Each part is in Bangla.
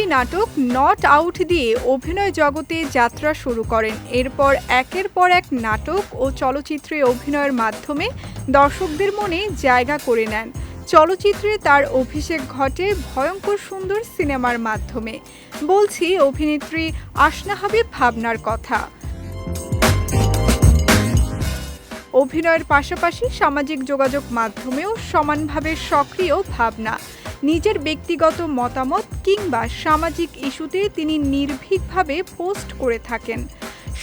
টিভি নাটক নট আউট দিয়ে অভিনয় জগতে যাত্রা শুরু করেন। এরপর একের পর এক নাটক ও চলচ্চিত্রে অভিনয়ের মাধ্যমে দর্শকদের মনে জায়গা করে নেন। চলচ্চিত্রে তার অভিষেক ঘটে ভয়ঙ্কর সুন্দর সিনেমার মাধ্যমে। বলছি, অভিনেত্রী হাবিব ভাবনার কথা। অভিনয়ের পাশাপাশি সামাজিক যোগাযোগ মাধ্যমেও সমানভাবে সক্রিয় ভাবনা। নিজের ব্যক্তিগত মতামত কিংবা সামাজিক ইস্যুতে তিনি নির্ভীকভাবে পোস্ট করে থাকেন।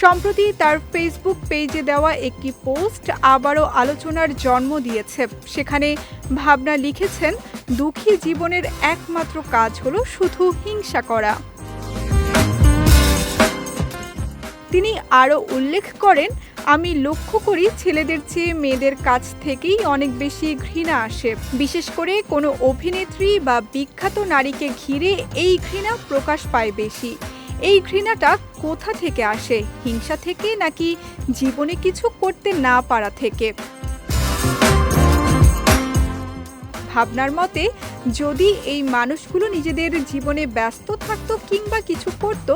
সম্প্রতি তার ফেসবুক পেজে দেওয়া একটি পোস্ট আবারও আলোচনার জন্ম দিয়েছে। সেখানে ভাবনা লিখেছেন, দুঃখী জীবনের একমাত্র কাজ হলো শুধু হিংসা করা। তিনি আরও উল্লেখ করেন, আমি লক্ষ্য করি ছেলেদের চেয়ে মেয়েদের কাছ থেকেই অনেক বেশি ঘৃণা আসে। বিশেষ করে কোনো অভিনেত্রী বা বিখ্যাত নারীকে ঘিরে এই ঘৃণা প্রকাশ পায় বেশি। এই ঘৃণাটা কোথা থেকে আসে? হিংসা থেকে নাকি জীবনে কিছু করতে না পারা থেকে? ভাবনার মতে, যদি এই মানুষগুলো নিজেদের জীবনে ব্যস্ত থাকতো কিংবা কিছু করত,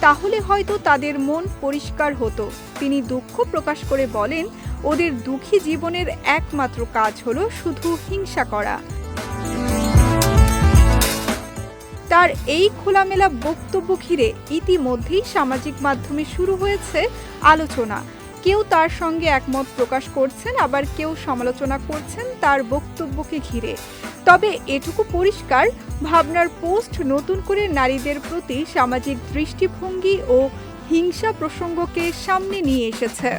তাহলে হয়তো তাদের মন পরিষ্কার হতো। তিনি দুঃখ প্রকাশ করে বলেন, ওদের দুঃখী জীবনের একমাত্র কাজ হলো শুধু হিংসা করা। তার এই খোলামেলা বক্তব্য ঘিরে ইতিমধ্যেই সামাজিক মাধ্যমে শুরু হয়েছে আলোচনা। কেউ তার সঙ্গে একমত প্রকাশ করছেন, আবার কেউ সমালোচনা করছেন তার বক্তব্যকে ঘিরে। তবে এটুকু পরিষ্কার, ভাবনার পোস্ট নতুন করে নারীদের প্রতি সামাজিক দৃষ্টিভঙ্গি ও হিংসা প্রসঙ্গকে সামনে নিয়ে এসেছে।